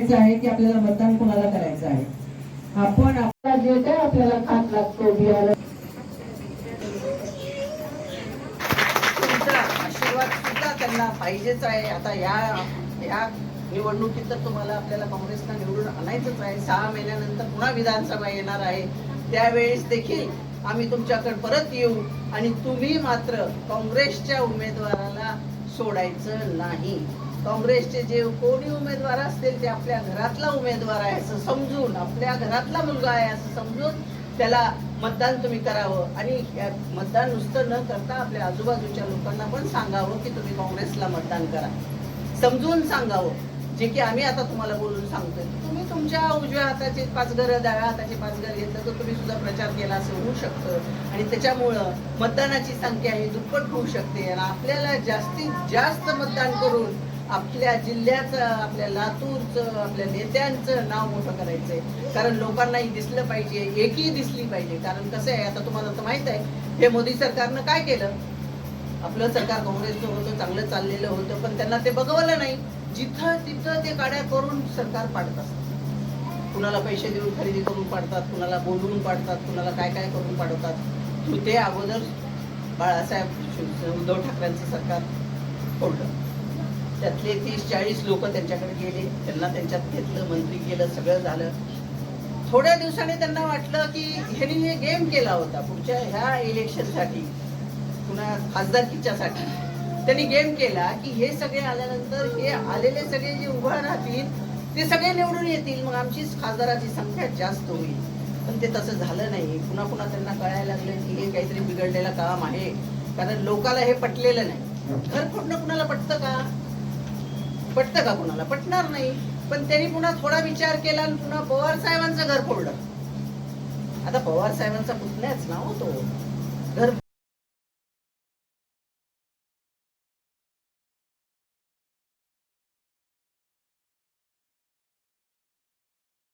ठरवायचं आहे की आपल्याला मतदान कोणाला करायचं आहे? आपण आपला जे काय आपल्याला खात लागतो आशीर्वाद सुद्धा त्यांना पाहिजेच आहे. आता या या निवडणुकीत तर तुम्हाला आपल्याला काँग्रेसला निवडून आणायचंच आहे. सहा महिन्यानंतर पुन्हा विधानसभा येणार आहे. त्यावेळेस देखील आम्ही तुमच्याकडे परत येऊ आणि तुम्ही मात्र काँग्रेसच्या उमेदवाराला सोडायचं नाही. काँग्रेसचे जे कोणी उमेदवार असतील ते आपल्या घरातला उमेदवार आहे असं समजून आपल्या घरातला मुलगा आहे असं समजून त्याला मतदान तुम्ही करावं. आणि मतदान नुसतं न करता आपल्या आजूबाजूच्या लोकांना पण सांगावं की तुम्ही काँग्रेसला मतदान करा. समजून सांगावं. जे की आम्ही आता तुम्हाला बोलून सांगतोय. तुम्ही तुमच्या उजव्या हाताचे पाच घरं डाव्या हाताचे पाच घर घेतलं तर तुम्ही सुद्धा प्रचार केला असं होऊ शकतं. आणि त्याच्यामुळं मतदानाची संख्या ही दुप्पट होऊ शकते. आणि आपल्याला जास्तीत जास्त मतदान करून आपल्या जिल्ह्याचं आपल्या लातूरचं आपल्या नेत्यांचं नाव मोठं करायचंय. कारण लोकांनाही दिसलं पाहिजे एकही दिसली पाहिजे. कारण कसं आहे आता तुम्हाला तर माहीत आहे हे मोदी सरकारनं काय केलं? आपलं सरकार काँग्रेसचं होतं चांगलं चाललेलं होतं पण त्यांना ते बघवलं नाही. जिथं तिथं ते काड्या करून सरकार पाडत असतात कुणाला पैसे देऊन खरेदी करून पाडतात कुणाला बोलवून पाडतात कुणाला काय काय करून पाडवतात ते अगोदर बाळासाहेब उद्धव ठाकरेंचं सरकार फोडलं. त्यातले तीस चाळीस लोक त्यांच्याकडे गेले. त्यांना त्यांच्यात घेतलं मंत्री केलं सगळं झालं. थोड्या दिवसांनी त्यांना वाटलं की ह्यांनी हे गेम केला होता पुढच्या ह्या इलेक्शनसाठी पुन्हा खासदारकीच्यासाठी. त्यांनी गेम केला की हे सगळे आल्यानंतर हे आलेले सगळे जे उभा राहतील ते सगळे निवडून येतील. मग आमची खासदाराची संख्या जास्त होईल. पण ते तसं झालं नाही. पुन्हा पुन्हा त्यांना कळायला लागलं की हे काहीतरी बिघडलेलं काम आहे. कारण लोकाला हे पटलेलं नाही. घर फोडणं कुणाला पटतं का? पटतं का कुणाला? पटणार नाही. पण त्यांनी पुन्हा थोडा विचार केला आणि पुन्हा पवार साहेबांचं घर फोडलं. आता पवार साहेबांचा पुतण्याच ना हो तो. घर